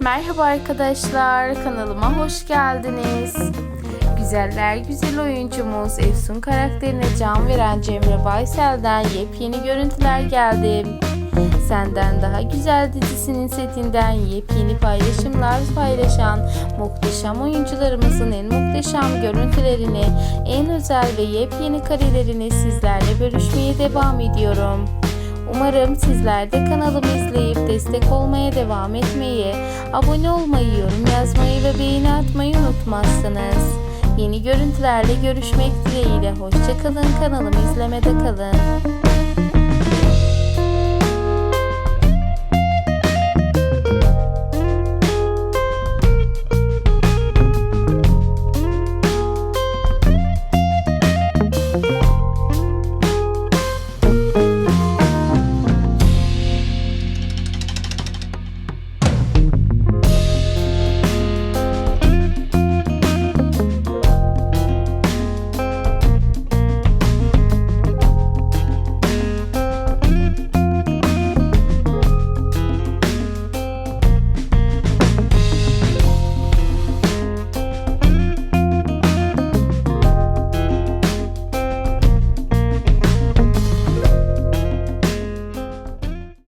Merhaba arkadaşlar, kanalıma hoş geldiniz. Güzeller güzel oyuncumuz Efsun karakterine can veren Cemre Baysel'den yepyeni görüntüler geldi. Senden Daha Güzel dizisinin setinden yepyeni paylaşımlar paylaşan muhteşem oyuncularımızın en muhteşem görüntülerini, en özel ve yepyeni karelerini sizlerle bölüşmeye devam ediyorum. Umarım sizler de kanalımı izleyip destek olmaya devam etmeyi, abone olmayı, yorum yazmayı ve beğeni atmayı unutmazsınız. Yeni görüntülerle görüşmek dileğiyle. Hoşçakalın kanalımı izlemede kalın.